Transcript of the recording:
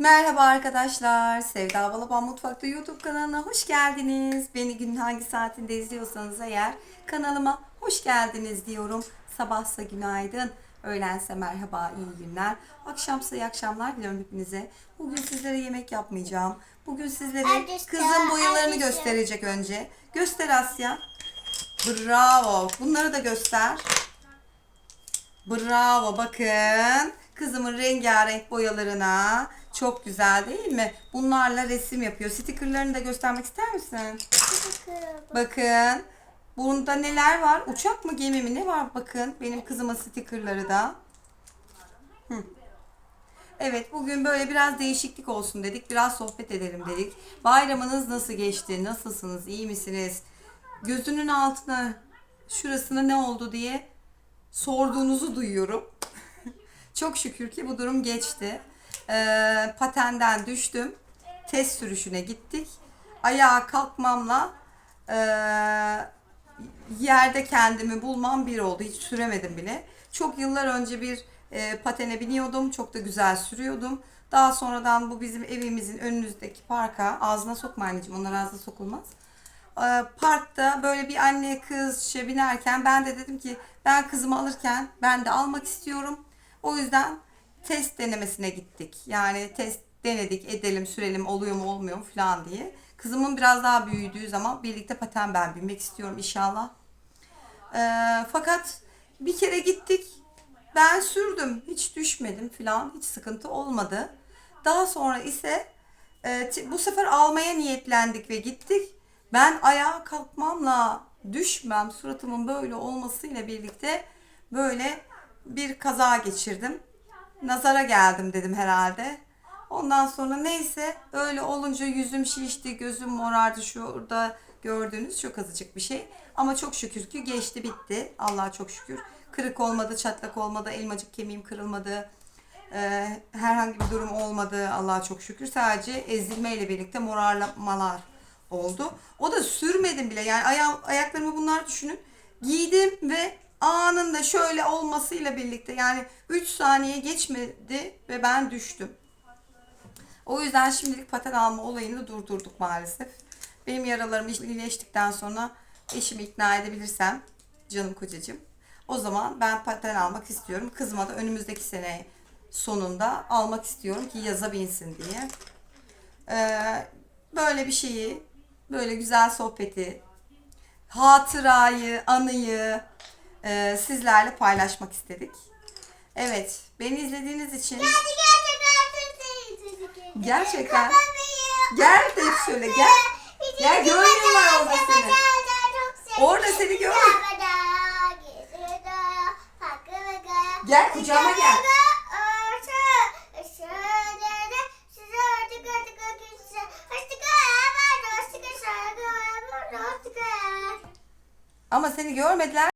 Merhaba arkadaşlar. Sevda Balaban Mutfak'ta YouTube kanalına hoş geldiniz. Beni günün hangi saatinde izliyorsanız eğer kanalıma hoş geldiniz diyorum. Sabahsa günaydın, öğlense merhaba, iyi günler. Akşamsa iyi akşamlar diliyorum hepinize. Bugün sizlere yemek yapmayacağım. Bugün sizlere kızın boyalarını gösterecek önce. Göster Asya. Bravo. Bunları da göster. Bravo bakın. Kızımın rengarenk boyalarına. Çok güzel değil mi? Bunlarla resim yapıyor. Stickerlarını da göstermek ister misin? Bakın. Bunda neler var? Uçak mı gemi mi ne var? Bakın benim kızımın stickerları da. Hı. Evet bugün böyle biraz değişiklik olsun dedik. Biraz sohbet edelim dedik. Bayramınız nasıl geçti? Nasılsınız? İyi misiniz? Gözünün altına şurasına ne oldu diye sorduğunuzu duyuyorum. Çok şükür ki bu durum geçti. Ee, patenden düştüm. Test sürüşüne gittik. Ayağa kalkmamla ee, yerde kendimi bulmam bir oldu. Hiç süremedim bile. Çok yıllar önce bir e, patene biniyordum. Çok da güzel sürüyordum. Daha sonradan bu bizim evimizin önünüzdeki parka ağzına sokma anneciğim. Onlar ağzına sokulmaz. Ee, parkta böyle bir anne kız şey binerken ben de dedim ki ben kızımı alırken ben de almak istiyorum. O yüzden test denemesine gittik. Yani test denedik, edelim, sürelim, oluyor mu olmuyor mu falan diye. Kızımın biraz daha büyüdüğü zaman birlikte paten ben binmek istiyorum inşallah. Ee, fakat bir kere gittik. Ben sürdüm. Hiç düşmedim falan. Hiç sıkıntı olmadı. Daha sonra ise e, bu sefer almaya niyetlendik ve gittik. Ben ayağa kalkmamla düşmem suratımın böyle olmasıyla birlikte böyle bir kaza geçirdim. Nazara geldim dedim herhalde. Ondan sonra neyse öyle olunca yüzüm şişti, gözüm morardı şurada gördüğünüz çok azıcık bir şey. Ama çok şükür ki geçti bitti. Allah'a çok şükür. Kırık olmadı, çatlak olmadı, elmacık kemiğim kırılmadı. Ee, herhangi bir durum olmadı Allah'a çok şükür. Sadece ezilmeyle birlikte morarlamalar oldu. O da sürmedim bile. Yani aya- ayaklarımı bunlar düşünün. Giydim ve anında şöyle olmasıyla birlikte yani 3 saniye geçmedi ve ben düştüm. O yüzden şimdilik paten alma olayını durdurduk maalesef. Benim yaralarım iyileştikten sonra eşimi ikna edebilirsem canım kocacığım. O zaman ben paten almak istiyorum. Kızıma da önümüzdeki sene sonunda almak istiyorum ki yaza binsin diye. Ee, böyle bir şeyi, böyle güzel sohbeti, hatırayı, anıyı e, sizlerle paylaşmak istedik. Evet, beni izlediğiniz için Gerçekten. gel de şöyle gel. Gel, var orada senin. Orada seni gör. Gel, kucağıma gel. Ama seni görmediler.